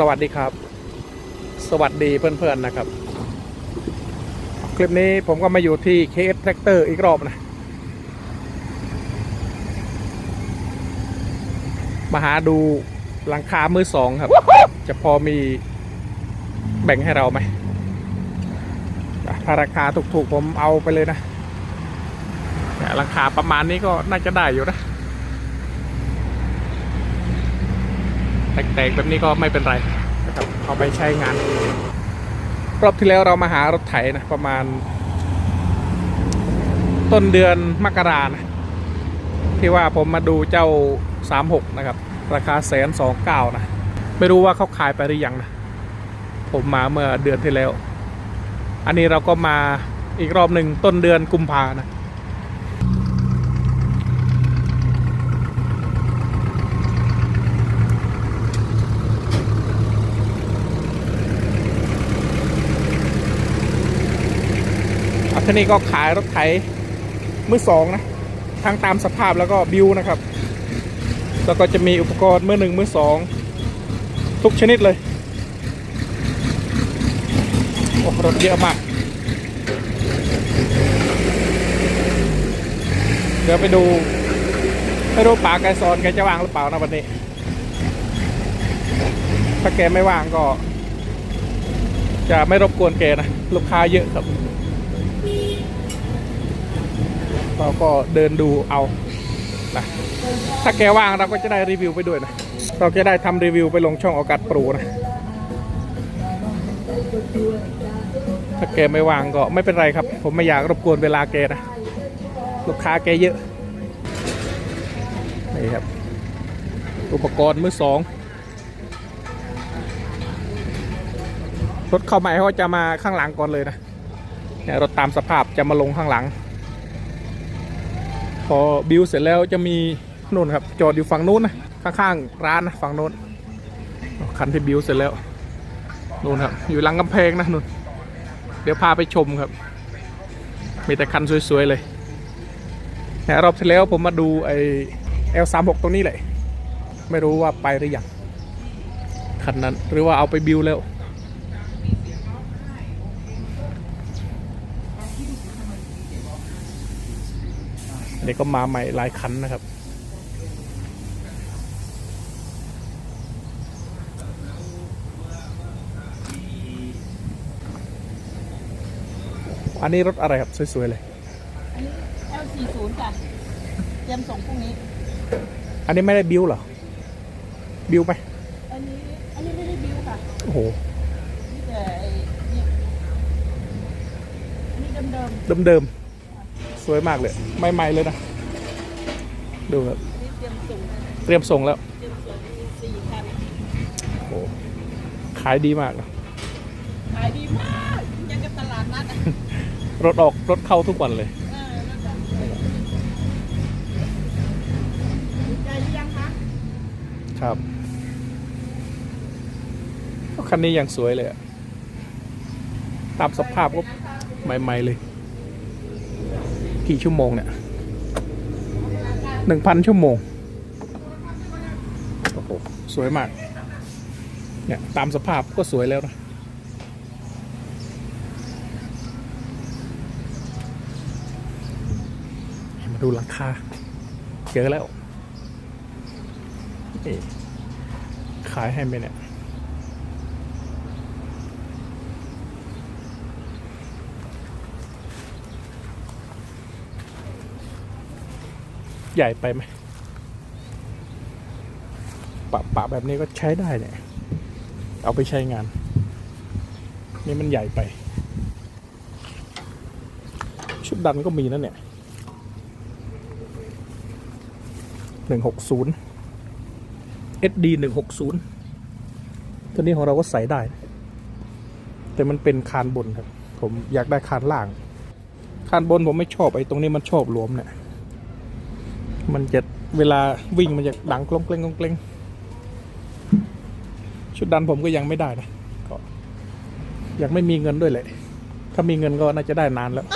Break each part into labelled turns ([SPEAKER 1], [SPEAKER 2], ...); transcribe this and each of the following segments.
[SPEAKER 1] สวัสดีครับ สวัสดีเพื่อนๆนะครับ คลิปนี้ผมก็มาอยู่ที่ KS Tractor อีกรอบนะ มาหาดูหลังคามือสองครับ จะพอมีแบ่งให้เราไหมถ้าราคาถูกๆผมเอาไปเลยนะแต่ราคาประมาณนี้ก็น่าจะได้อยู่นะ แตกๆแบบนี้ก็ไม่เป็นไรนะครับเอาไปใช้งาน รอบที่แล้วเรามาหารถไถนะประมาณ ต้นเดือนมกรานะที่ว่าผมมาดูเจ้า 36 นะครับ ราคาแสนสองเก้านะ ไม่รู้ว่าเขาขายไปหรือยังนะ ผมมาเมื่อเดือนที่แล้ว อันนี้เราก็มาอีกรอบหนึ่งต้นเดือนกุมภานะ ที่นี่ก็ขายรถไถมือสองนะทั้งตามสภาพแล้วก็บิวนะครับ แล้วก็จะมีอุปกรณ์มือหนึ่งมือสองทุกชนิดเลยโอ้รถเยอะมาก เดี๋ยวไปดูไม่รู้ป๋าไกซอนแกจะว่างหรือเปล่านะวันนี้ ถ้าแกไม่ว่างก็ จะไม่รบกวนแกนะ ลูกค้าเยอะครับ เราก็เดินดูเอานะถ้าแกว่างเราก็จะได้รีวิวไปด้วยนะ เราจะได้ทำรีวิวไปลงช่องอกาศปรนะ ถ้าแกไม่ว่างก็ไม่เป็นไรครับ ผมไม่อยากรบกวนเวลาแกนะ ลูกค้าแกเยอะ นี่ครับ อุปกรณ์มือสองรถเข้าใหม่เขาจะมาข้างหลังก่อนเลยนะเนี่ยรถตามสภาพจะมาลงข้างหลัง พอบิวเสร็จแล้วจะมีนู่นครับ จอดอยู่ฝั่งนู้นนะข้างๆร้านนะฝั่งนู้นคันที่บิวเสร็จแล้วนู่นครับ อยู่หลังกำแพงนะนู่นเดี๋ยวพาไปชมครับ มีแต่คันสวยๆเลยเนี่รอบที่แล้วผมมาดูไอ้ L36 ตรงนี้แหละไม่รู้ว่าไปหรือยังคันนั้นหรือว่าเอาไปบิวแล้ว อันนี้ก็มาใหม่หลายคันนะครับ อันนี้รถอะไรครับ สวย ๆ เลย
[SPEAKER 2] อันนี้ L40 จ้ะเตรียมส่งพรุ่งนี้
[SPEAKER 1] อันนี้ไม่ได้บิวเหรอ บิวไหม
[SPEAKER 2] อันนี้ อันนี้ไม่ได้บิวค่ะ
[SPEAKER 1] โอ้โห
[SPEAKER 2] นี่แต่ไอ้นี่อันนี้เดิม
[SPEAKER 1] เดิมๆ สวยมากเลยใหม่ๆเลยนะ ดูครับ
[SPEAKER 2] ๆอันนี้เตรียมส่งนะ
[SPEAKER 1] เตรียมส่งแล้ว
[SPEAKER 2] เตรียมส่งมีสี่คัน
[SPEAKER 1] โอ้โหขายดีมากนะ
[SPEAKER 2] ขายดีมาก ยังกับตลาดนัดอะ
[SPEAKER 1] รถออก รถเข้าทุกวันเลย
[SPEAKER 2] เออนั่นแหละดีใจหรือยังคะ
[SPEAKER 1] ครับคันนี้ยังสวยเลยอะตามสภาพก็ใหม่ ๆ เลย กี่ชั่วโมงเนี่ยหนึ่งพันชั่วโมง โอ้โห สวยมาก เนี่ย ตามสภาพก็สวยแล้วนะ มาดูราคา เจอแล้ว ขายให้ไหมเนี่ย ใหญ่ไปไหมปะปะแบบนี้ก็ใช้ได้เนี่ย เอาไปใช้งาน นี่มันใหญ่ไป ชุดดันก็มีนะเนี่ยหนึ่งหกศูนย์ SD หนึ่งหกศูนย์ตัวนี้ของเราก็ใส่ได้ แต่มันเป็นคานบนครับ ผมอยากได้คานล่าง คานบนผมไม่ชอบไอ้ตรงนี้มันชอบหลวมเนี่ย มันจะเวลาวิ่งมันจะดังกลงเกลงกลงเกลงชุดดันผมก็ยังไม่ได้นะก็ยังไม่มีเงินด้วยแหละถ้ามีเงินก็น่าจะได้นานแล้ว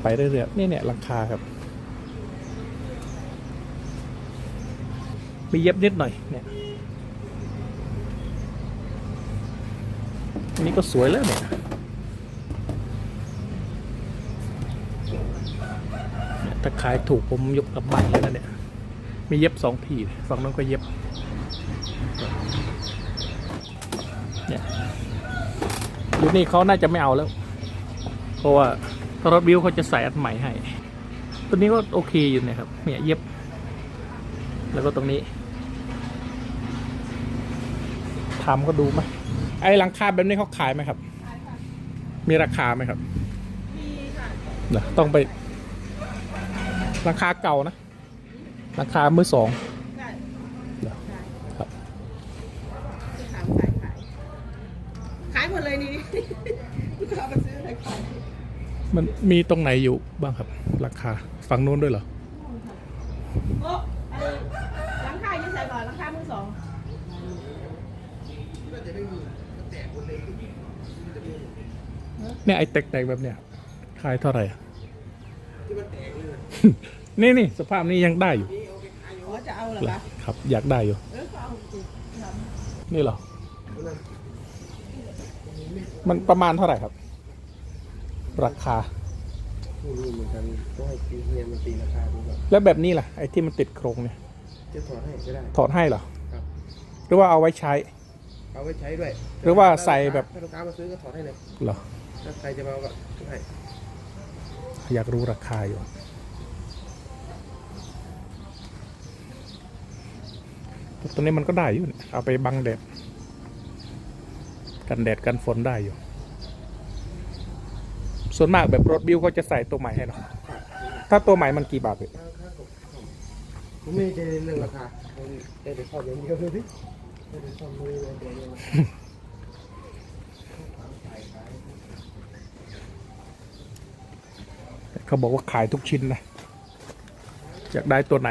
[SPEAKER 1] ไปเรื่อยๆนี่เนี่ยราคาครับมีเย็บนิดหน่อยเนี่ยอันนี้ก็สวยแล้วเนี่ยเนี่ย ถ้าขายถูกผมยกกลับบ้านแล้วนะเนี่ย มีเย็บสองทีฝั่งนั้นก็เย็บ เนี่ยอยู่นี่เขาน่าจะไม่เอาแล้ว เพราะว่ารถวิวเขาจะใส่อันใหม่ให้ ตัวนี้ก็โอเคอยู่เนะครับ เนี่ยเย็บ แล้วก็ตรงนี้ทำก็ดูไหมไอ้หลังคาแบบนี้เขาขายไหมครับ มีราคาไหมครับ
[SPEAKER 2] มีค่ะ
[SPEAKER 1] เดี๋ยวต้องไป ราคาเก่านะราคามือสอง
[SPEAKER 2] ใช่
[SPEAKER 1] เดี๋ยว
[SPEAKER 2] ใช่
[SPEAKER 1] ครับ
[SPEAKER 2] ขายขายขายขายหมดเลยนี่ลูกค้ามาซื้ออะไรขาย
[SPEAKER 1] มันมีตรงไหนอยู่บ้างครับ ราคาฝั่งนู้นด้วยเหรอ
[SPEAKER 2] โอ้ไอ้หลังคายังใส่ก่อนหลังคามือสอง
[SPEAKER 1] เนี่ยไอ้แตกๆแบบเนี้ยขายเท่าไหร่ อะนี่นี่สภาพนี้ยังได้อยู่
[SPEAKER 2] อ๋อจะเอาเหรอ
[SPEAKER 1] เหรอ
[SPEAKER 2] คะ
[SPEAKER 1] ครับ อยากได้อยู่
[SPEAKER 2] เออก็เอาสิท
[SPEAKER 1] นี่เหรอ มันประมาณเท่าไหร่ครับ ราคา
[SPEAKER 3] ไม่รู้เหมือนกันต้องให้เฮียมันตีราคาดูก่อน
[SPEAKER 1] แล้วแบบนี้ล่ะไอ้ที่มันติดโครงเนี่ย
[SPEAKER 3] จะถอดให้ก็ได้
[SPEAKER 1] ถอดให้เหรอ
[SPEAKER 3] ครับ
[SPEAKER 1] หรือว่าเอาไว้ใช้
[SPEAKER 3] เอาไว้ใช้ด้วย
[SPEAKER 1] หรือว่าใส่แบบ
[SPEAKER 3] ถ้าลูกค้ามาซื้อก็ถอดให้เลย
[SPEAKER 1] เหรอ
[SPEAKER 3] ถ้าใครจะมาเอาก็ให้
[SPEAKER 1] อยากรู้ราคาอยู่ ตัวนี้มันก็ได้อยู่ เอาไปบังแดด กันแดดกันฝนได้อยู่ ส่วนมากแบบรถบิวเขาจะใส่ตัวใหม่ให้เนาะถ้าตัวใหม่มันกี่บาทพี่
[SPEAKER 3] ผมไม่ได้เรื่องราคาผมได้แต่ชอบอย่างเดียวเลยดิได้แต่ชอบมืออย่างเดียว เขา
[SPEAKER 1] บอกว่าขายทุกชิ้นนะอยากได้ตัวไหน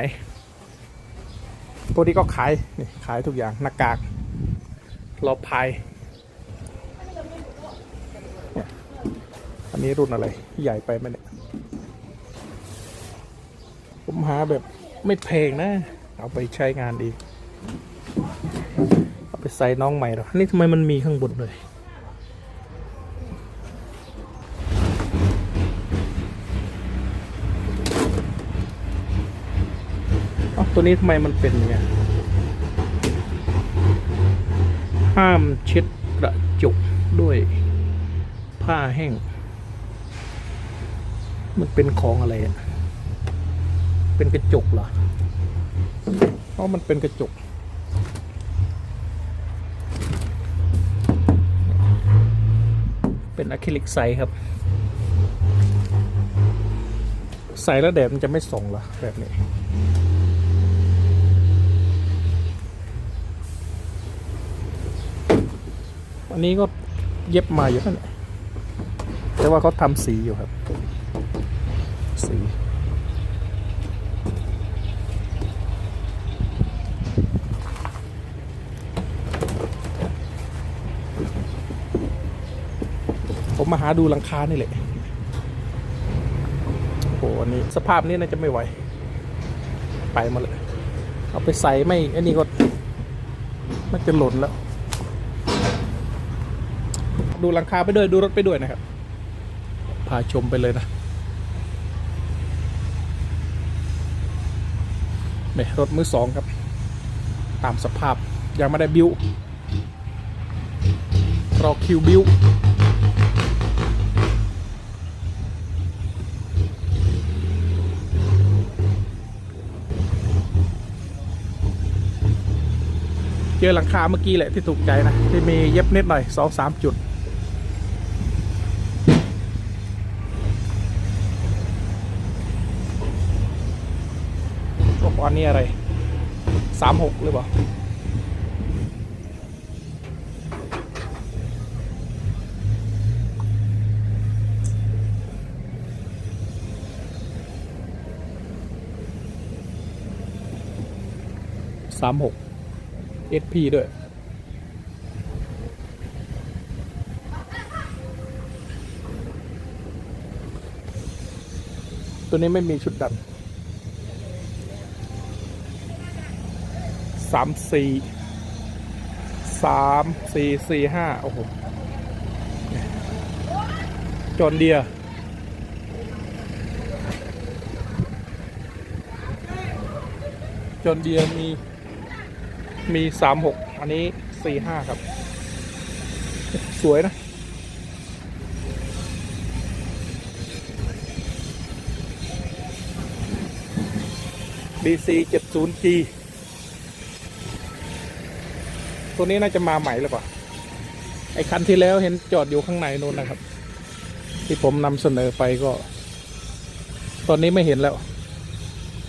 [SPEAKER 1] ตัวนี้ก็ขายนี่ขายทุกอย่างหน้ากากรอบพายอันนี้รุ่นอะไร ใหญ่ไปไหมเนี่ยผมหาแบบไม่แพงนะ เอาไปใช้งานดี เอาไปใส่น้องใหม่หรอนี่ทำไมมันมีข้างบนเลย เอ้า ตัวนี้ทำไมมันเป็นอย่างเงี้ยห้ามเช็ดกระจกด้วยผ้าแห้ง มันเป็นของอะไรอะเป็นกระจกเหรอเพราะมันเป็นกระจก เป็นอะคริลิกใสครับ ใสแล้วแดดมันจะไม่ส่องเหรอแบบนี้ อันนี้ก็เย็บมาอยู่นั่นแหละแต่ว่าเขาทำสีอยู่ครับ สีผมมาหาดูหลังคานี่แหละโอ้โหอันนี้สภาพนี้น่าจะไม่ไหว ไปมาเลย เอาไปใส่ไม่ อันนี้ก็น่าจะหล่นแล้ว ดูหลังคาไปด้วยดูรถไปด้วยนะครับ พาชมไปเลยนะเนี่ยรถมือสองครับ ตามสภาพยังไม่ได้บิวรอคิวบิวเจอหลังคาเมื่อกี้แหละที่ถูกใจนะ ที่มีเย็บนิดหน่อยสองสามจุด อกว่านี่อะไรสามหกหรือเปล่าสามหก SP ด้วยตัวนี้ไม่มีชุดดัน สามสี่สามสี่สี่ห้าโอ้โหจอนเดียจอนเดียมีมีสามหกอันนี้สี่ห้าครับ สวยนะ BC 70G ตัวนี้น่าจะมาใหม่หรือเปล่าไอ้คันที่แล้วเห็นจอดอยู่ข้างในนู้นนะครับ ที่ผมนำเสนอไปก็ ตอนนี้ไม่เห็นแล้ว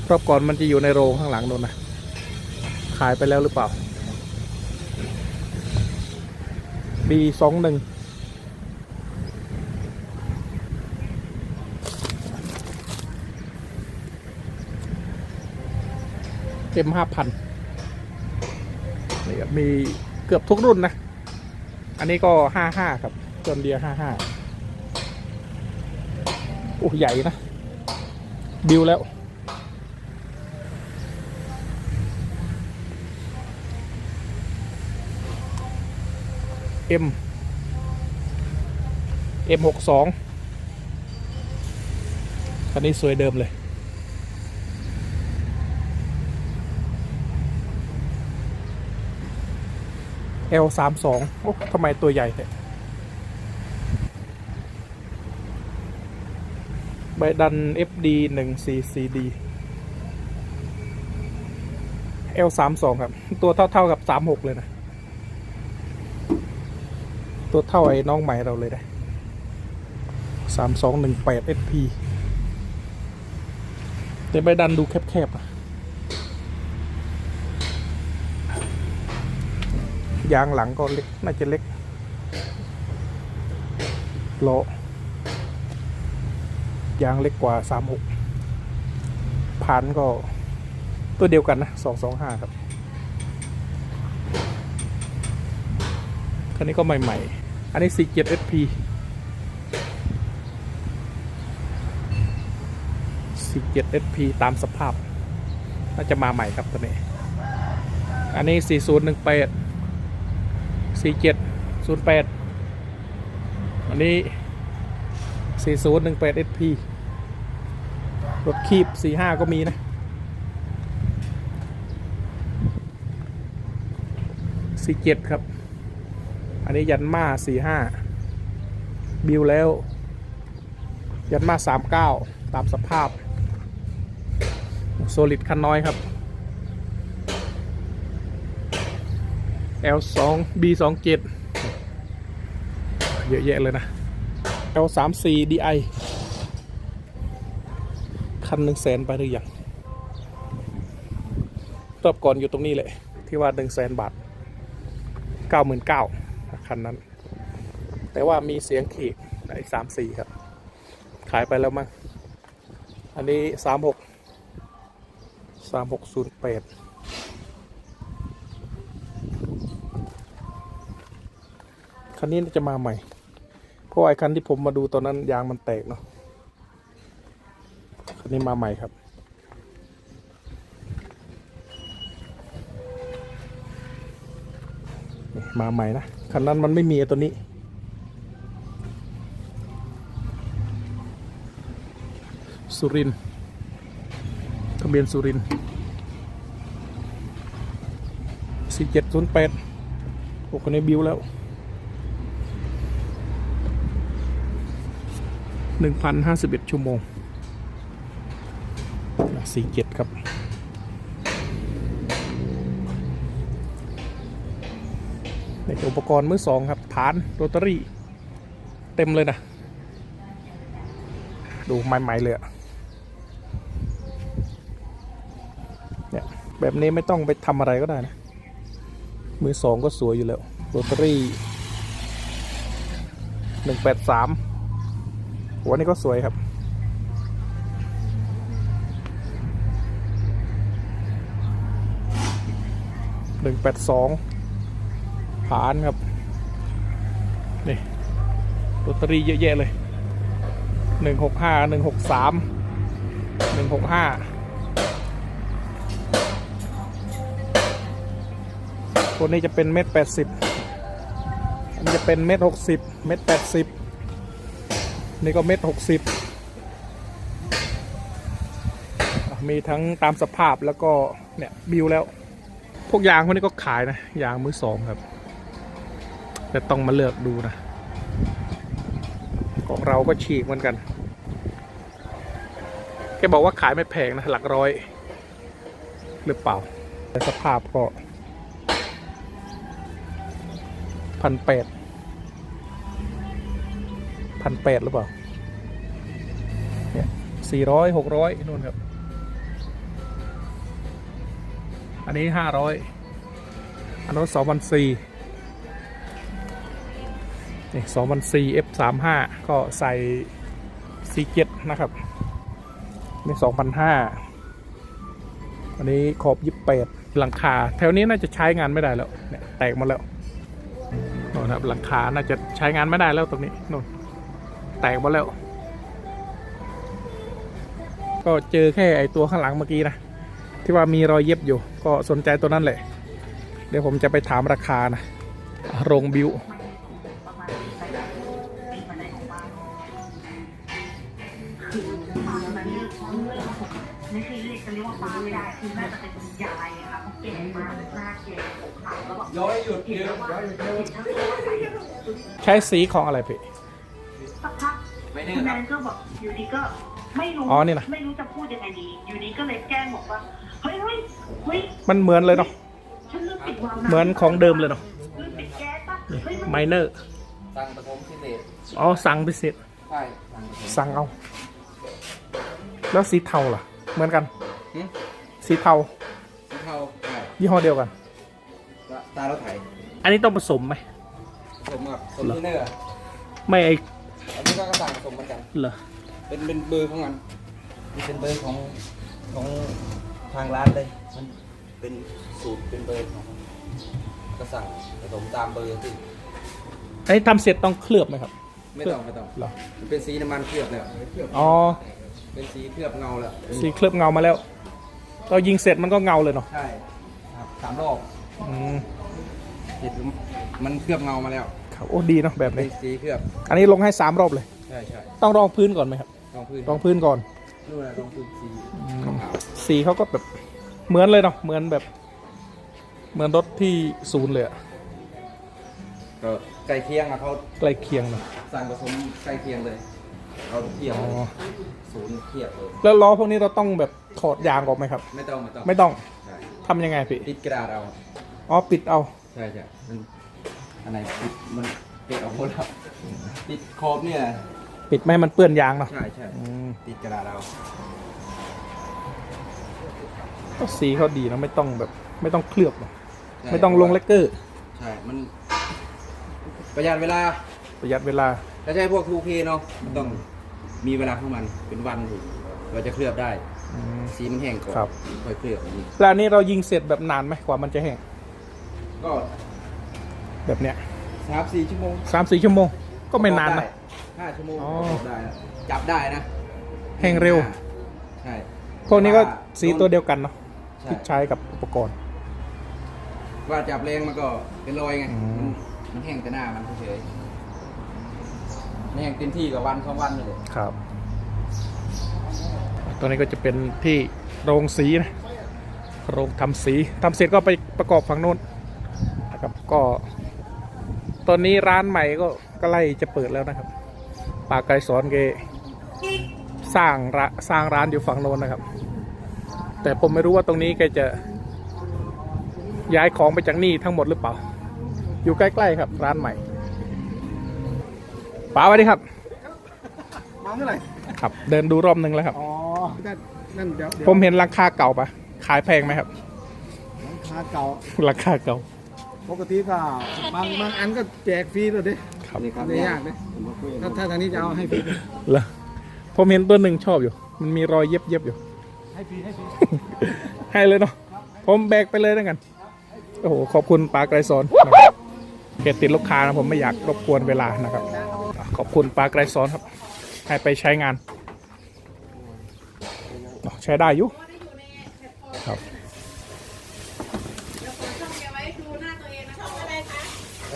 [SPEAKER 1] รอบก่อนมันจะอยู่ในโรงข้างหลังนู้นนะขายไปแล้วหรือเปล่า B21 เอ็มห้าพัน มีเกือบทุกรุ่นนะ อันนี้ก็ห้าห้าครับจนเดียห้าห้าโอ้ใหญ่นะ บิวแล้ว เอ็มเอ็มหกสองคันนี้สวยเดิมเลย L สามสองโอ้ทำไมตัวใหญ่เนี่ยใบดัน FD หนึ่ง CCD L สามสองครับ ตัวเท่า ๆ กับสามหกเลยนะ ตัวเท่าไอ้น้องใหม่เราเลยนะสามสองหนึ่งแปด SP แต่ใบดันดูแคบๆนะ ยางหลังก็เล็ก น่าจะเล็กโลยางเล็กกว่า 36พันก็ตัวเดียวกันนะ 225 ครับ คันนี้ก็ใหม่ ๆ อันนี้ 47 SP 47 SP ตามสภาพ น่าจะมาใหม่ครับตัวนี้ อันนี้ 4018 สี่เจ็ดศูนย์แปดอันนี้สี่ศูนย์หนึ่งแปดเอสพีรถคีบสี่ห้าก็มีนะสี่เจ็ดครับ อันนี้ยันมาสี่ห้าบิวแล้ว ยันมาสามเก้าตามสภาพ โซลิดคันน้อยครับ L 2 B 2 7 เยอะแยะเลยนะ L 3 4 DI คันหนึ่งแสนไปหรือยังรอบก่อนอยู่ตรงนี้เลย ที่ว่าหนึ่งแสนบาทเก้าหมื่นเก้าคันนั้น แต่ว่ามีเสียงขีดในสามสี่ครับ ขายไปแล้วมั้งอันนี้สามหกสามหกศูนย์แปด คันนี้จะมาใหม่ เพราะไอ้คันที่ผมมาดูตอนนั้นยางมันแตกเนาะคันนี้มาใหม่ครับ มาใหม่นะคันนั้นมันไม่มีตัวนี้สุรินทร์ทะเบียนสุรินสี่เจ็ดศูนย์แปดโอ้คนนี้บิวแล้ว หนึ่งพันห้าสิบเอ็ดชั่วโมงสี่เจ็ดครับในอุปกรณ์มือสองครับ ฐานโรตารี่ เต็มเลยนะ ดูใหม่ ๆ เลยอะเนี่ยแบบนี้ไม่ต้องไปทำอะไรก็ได้นะ มือสองก็สวยอยู่แล้วโรตารี่หนึ่งแปดสาม หัวนี่ก็สวยครับ หนึ่งแปดสองผานครับ นี่ลอตเตอรี่เยอะแยะเลย หนึ่งหกห้า หนึ่งหกสาม หนึ่งหกห้าตัวนี้จะเป็นเม็ดแปดสิบอันจะเป็นเม็ดหกสิบ เม็ดแปดสิบ นี่ก็เม็ดหกสิบมีทั้งตามสภาพแล้วก็เนี่ยบิวแล้ว พวกยางพวกนี้ก็ขายนะยางมือสองครับ แต่ต้องมาเลือกดูนะ ของเราก็ฉีกเหมือนกันแกบอกว่าขายไม่แพงนะ หลักร้อย หรือเปล่า แต่สภาพก็พันแปด พันแปดหรือเปล่า เนี่ยสี่ร้อยหกร้อยนู่นครับ อันนี้ห้าร้อยอันนู้นสองพันสี่นี่สองพันสี่ F สามห้าก็ใส่ซีเจ็ดนะครับ นี่สองพันห้าอันนี้ขอบยี่แปดหลังคา แถวนี้น่าจะใช้งานไม่ได้แล้ว เนี่ย แตกหมาแล้วน่นครับหลังคา น่าจะใช้งานไม่ได้แล้วตรงนี้โน่น แตกหมาแล้ว ก็เจอแค่ไอตัวข้างหลังเมื่อกี้นะ ที่ว่ามีรอยเย็บอยู่ ก็สนใจตัวนั้นแหละ เดี๋ยวผมจะไปถามราคานะ โรงบิว
[SPEAKER 4] ไม่ใช่เรียกจะเรียกว่าป้าไม่ได้คือน่าจะเป็นยายอะค่ะเพราะแก่มากหน้าแก่ผมขาวแล้วแบบ
[SPEAKER 3] ย้อยหยุด
[SPEAKER 4] เห็น
[SPEAKER 3] เดียว
[SPEAKER 4] แล้วว่า
[SPEAKER 3] ย้อยหยุดเดียว
[SPEAKER 4] เห็นทั้งตัวใส่
[SPEAKER 1] ใช้สีของอะไรพี่
[SPEAKER 4] สักพัก
[SPEAKER 3] ไม่แน่
[SPEAKER 4] คุณ
[SPEAKER 3] ค
[SPEAKER 4] แม
[SPEAKER 3] รับ
[SPEAKER 4] นก็บอกอยู่ดีก็ไม่รู้
[SPEAKER 1] อ๋อนี่นะ
[SPEAKER 4] ไม่รู้จะพูดยังไงดี อยู่ดีก็เลยแกล้งบอกว่าเฮ้ยเฮ้ยเฮ้ย
[SPEAKER 1] มันเหมือนเลยเนาะ
[SPEAKER 4] ฉันลืมปิดวาล์วำ
[SPEAKER 1] เหมือนของเดิมเลยเนาะ
[SPEAKER 4] ลืมปิดแก๊สป่ะเฮ้ยมัน
[SPEAKER 1] ไมเนอร์
[SPEAKER 3] สั่งผสมพิเศษ
[SPEAKER 1] อ๋อสั่งพิเศษ
[SPEAKER 3] ใช่สั่งผสม
[SPEAKER 1] สั่งเอา แล้วสีเทาล่ะ เหมือนกัน
[SPEAKER 3] หึ
[SPEAKER 1] สีเทา
[SPEAKER 3] สีเทาใช่
[SPEAKER 1] ยี่ห้อเดียวกัน
[SPEAKER 3] แล้วตารถไถ
[SPEAKER 1] อันนี้ต้องผสมไหม
[SPEAKER 3] ผสมกับผสมที่เนอร์
[SPEAKER 1] ไม่ไอ
[SPEAKER 3] อันนี้ก็สั่งผสมเหมือนกัน
[SPEAKER 1] เหรอ
[SPEAKER 3] เป็นเป็นเบอร์ของมันนี่เป็นเบอร์ของของทางร้านเลยมันเป็นสูตรเป็นเบอร์ของมันก็สั่งผสมตามเบอร์ที่
[SPEAKER 1] อันนี้ทำเสร็จต้องเคลือบไหมครับ
[SPEAKER 3] ไม่ต้องไม่ต้อง
[SPEAKER 1] เหรอ
[SPEAKER 3] มันเป็นสีน้ำมันเคลือบแล้วเคลือบ
[SPEAKER 1] อ๋อ
[SPEAKER 3] เป็นสีเคลือบเงาแล้ว
[SPEAKER 1] สีเคลือบเงามาแล้ว เรายิงเสร็จมันก็เงาเลยเนาะ
[SPEAKER 3] ใช่ครับสามรอบ
[SPEAKER 1] อืม
[SPEAKER 3] ติดมันเคลือบเงามาแล้ว
[SPEAKER 1] ครับโอ้ดีเนาะแบบ
[SPEAKER 3] เป็น
[SPEAKER 1] นี้
[SPEAKER 3] สีเคลือบ
[SPEAKER 1] อันนี้ลงให้สามรอบเลย
[SPEAKER 3] ใช่ใช่
[SPEAKER 1] ต้องรองพื้นก่อนไหมครับ
[SPEAKER 3] รองพื้น
[SPEAKER 1] รองพื้นก่อน
[SPEAKER 3] นู่นนะรองพื้นสีขาว
[SPEAKER 1] สีเขาก็แบบเหมือนเลยเนาะเหมือนแบบ เหมือนรถที่ศูนย์เลยอะ
[SPEAKER 3] ๆก็ใกล้เคียงอะเขา
[SPEAKER 1] ใกล้เคียงเนาะ
[SPEAKER 3] สั่งผสมใกล้เคียงเลยเอาเทียบ
[SPEAKER 1] อ๋อ
[SPEAKER 3] เลยศูนย์เทียบเลย
[SPEAKER 1] แล้วล้อพวกนี้เราต้องแบบถอดยางออกไหมครับ
[SPEAKER 3] ไม่ต้องไม่ต้อง
[SPEAKER 1] ไม่ต้อง
[SPEAKER 3] ใช่
[SPEAKER 1] ทำยังไงพี่
[SPEAKER 3] ติดกระดาษเอา
[SPEAKER 1] อ๋อปิดเอา
[SPEAKER 3] ใช่ใช่มัน อันไหนติดมันเกะออกหมดแล้วติดขอบเนี่ย
[SPEAKER 1] ปิดไม่ให้มันเปื้อนยางเนาะ
[SPEAKER 3] ใช่ใช่
[SPEAKER 1] อืม
[SPEAKER 3] ติดกระดาษเอา
[SPEAKER 1] ก็สีเขาดีนะไม่ต้องแบบ ไม่ต้องเคลือบเนอะ
[SPEAKER 3] ใช่
[SPEAKER 1] ไม่ต้องลงเลกเกอร์
[SPEAKER 3] ใช่มัน ประหยัดเวลา
[SPEAKER 1] ประหยัดเวลา
[SPEAKER 3] ถ้าใช้พวก 2K เนาะมันต้องมีเวลาของมันเป็นวันอยู่เราจะเคลือบได้
[SPEAKER 1] อืม
[SPEAKER 3] สีมันแห้งก่อน
[SPEAKER 1] ครับ
[SPEAKER 3] ค่อยเคลือบอีก
[SPEAKER 1] แล้วอันนี้เรายิงเสร็จแบบนานไหมกว่ามันจะแห้ง
[SPEAKER 3] ก็
[SPEAKER 1] แบบเนี้ย
[SPEAKER 3] สามสี่ชั่วโมง
[SPEAKER 1] สามสี่ชั่วโมง ก็ไม่นานนะ
[SPEAKER 3] ได้ห้าชั่วโมง
[SPEAKER 1] อ๋อ
[SPEAKER 3] ประกอบได้นะจับได้นะ
[SPEAKER 1] แห้งเร็ว
[SPEAKER 3] ใช่
[SPEAKER 1] พวกนี้ก็
[SPEAKER 3] ว่า
[SPEAKER 1] สีตัวเดียวกันเนาะ
[SPEAKER 3] ใช่
[SPEAKER 1] ที่ใช้กับอุปกรณ์
[SPEAKER 3] ว่าจับแรงมันก็เป็นรอยไง
[SPEAKER 1] อืม
[SPEAKER 3] มันมันแห้งแต่หน้ามันเฉยๆไม่แห้งเต็มที่กับวันสองวันเลย
[SPEAKER 1] ครับ ตัวนี้ก็จะเป็นที่โรงสีนะ โรงทำสีทำเสร็จก็ไปประกอบฝั่งโน้นนะครับ ก็ ตอนนี้ร้านใหม่ก็ใกล้จะเปิดแล้วนะครับปากไก่สอนเกสร้างระสร้างร้านอยู่ฝั่งโน้นนะครับ แต่ผมไม่รู้ว่าตรงนี้แกจะ ย้ายของไปจากนี่ทั้งหมดหรือเปล่า อยู่ใกล้ๆครับ ร้านใหม่ป๋าสวัสดีครับ
[SPEAKER 3] มาเมื่อไหร่
[SPEAKER 1] ครับ เดินดูรอบนึงแล้วครับ
[SPEAKER 3] อ๋อนั่นนั่นเดี๋ยวเดี๋ยว
[SPEAKER 1] ผมเห็นราคาเก่าปะขายแพงไหมครับ
[SPEAKER 3] คาเก่า
[SPEAKER 1] ราคาเก่า
[SPEAKER 3] ปกติก็บางบางอันก็แจกฟรีเลยดิ
[SPEAKER 1] ครับ
[SPEAKER 3] ไม่ยากเลยถ้าถ้าทางนี้จะเอาให้ฟรี
[SPEAKER 1] เหรอผมเห็นตัวหนึ่งชอบอยู่ มันมีรอยเย็บเย็บๆอยู่
[SPEAKER 3] ให้ฟรีให้ฟรี
[SPEAKER 1] ให้เลยเนาะผมแบกไปเลยแล้วกัน โอ้โห ขอบคุณปลาไกรสอนนะครับเกตติดลูกค้านะผมไม่อยากรบกวนเวลานะครับ ขอบคุณปลาไกรสอนครับ ให้ไปใช้งานอ๋อใช้ได้อยู่ครับ
[SPEAKER 2] เดี๋ยวเปิดช่องแกไว้ดูหน้าตัวเอง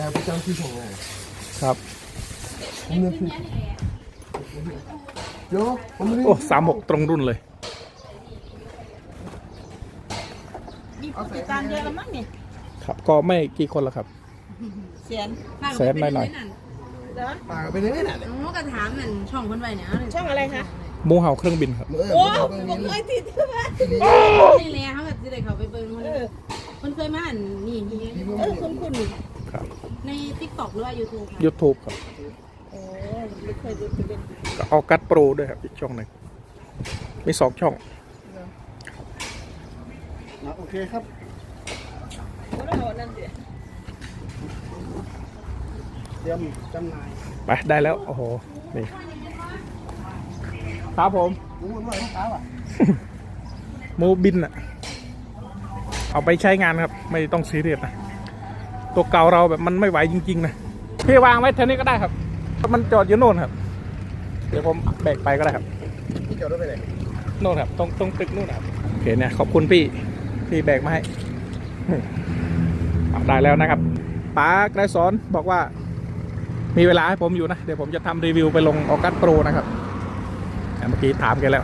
[SPEAKER 5] อร์ ประจำที่ส่งงาน
[SPEAKER 1] ครับ
[SPEAKER 5] ผมเนี่ยคือโยผมไม่ได้
[SPEAKER 1] โอ้สามหกตรงรุ่นเลย
[SPEAKER 2] มีผู้ติดตามเยอะแล้วมั้งเนี่ย
[SPEAKER 1] ครับ ก็ไม่กี่คนแล้วครับ
[SPEAKER 2] เสียน
[SPEAKER 1] แสนหน่อยหน่อย
[SPEAKER 2] เด้อ
[SPEAKER 5] ปากเป็นยังไงน่ะเนี่ย
[SPEAKER 6] หนูก็ถามมันช่องคนไว้เนี่ย
[SPEAKER 2] ช่องอะไรคะ
[SPEAKER 1] หมูเห่าเครื่องบินครับ
[SPEAKER 5] เออ
[SPEAKER 2] โอ้
[SPEAKER 5] ผม
[SPEAKER 2] ผมเคยติดใช่ไหม
[SPEAKER 6] นี่แหละเขาก็จะได้เขาไปเบิ่งมัน
[SPEAKER 2] เออ
[SPEAKER 6] มันเคยมาอันนี่นี่
[SPEAKER 2] เออคุณคุณ
[SPEAKER 1] ครับ
[SPEAKER 6] ใน TikTok หรือว่า YouTube ค่ะ
[SPEAKER 1] YouTube ครับ
[SPEAKER 2] โอ้ไม่เคยดูเป็น
[SPEAKER 1] ก็ออกัสโปรด้วยครับอีกช่องหนึ่งมีสองช่อง
[SPEAKER 5] โอเคครับ
[SPEAKER 2] คนเรานั่นเดีย
[SPEAKER 5] เตรียมจำหน่าย
[SPEAKER 1] ไปได้แล้ว โอ้โห นี่ ครับผม
[SPEAKER 5] รู้ว่าลูกค้าอะ
[SPEAKER 1] หมูบินอะเอาไปใช้งานครับ ไม่ต้องซีเรียสนะ ตัวเก่าเราแบบมันไม่ไหวจริง ๆ นะพี่วางไว้เท่านี้ก็ได้ครับเพราะมันจอดอยู่โน่นครับ เดี๋ยวผมแบกไปก็ได้ครับ
[SPEAKER 5] ที่จอดรถไปไหน
[SPEAKER 1] โน่นครับตรงตรงตึกนู่นครับโอเคเนี่ยขอบคุณพี่พี่แบกมาให้ได้แล้วนะครับป้ากรสอนบอกว่า มีเวลาให้ผมอยู่นะ เดี๋ยวผมจะทำรีวิวไปลงออกัสโปรนะครับแต่เมื่อกี้ถามแกแล้ว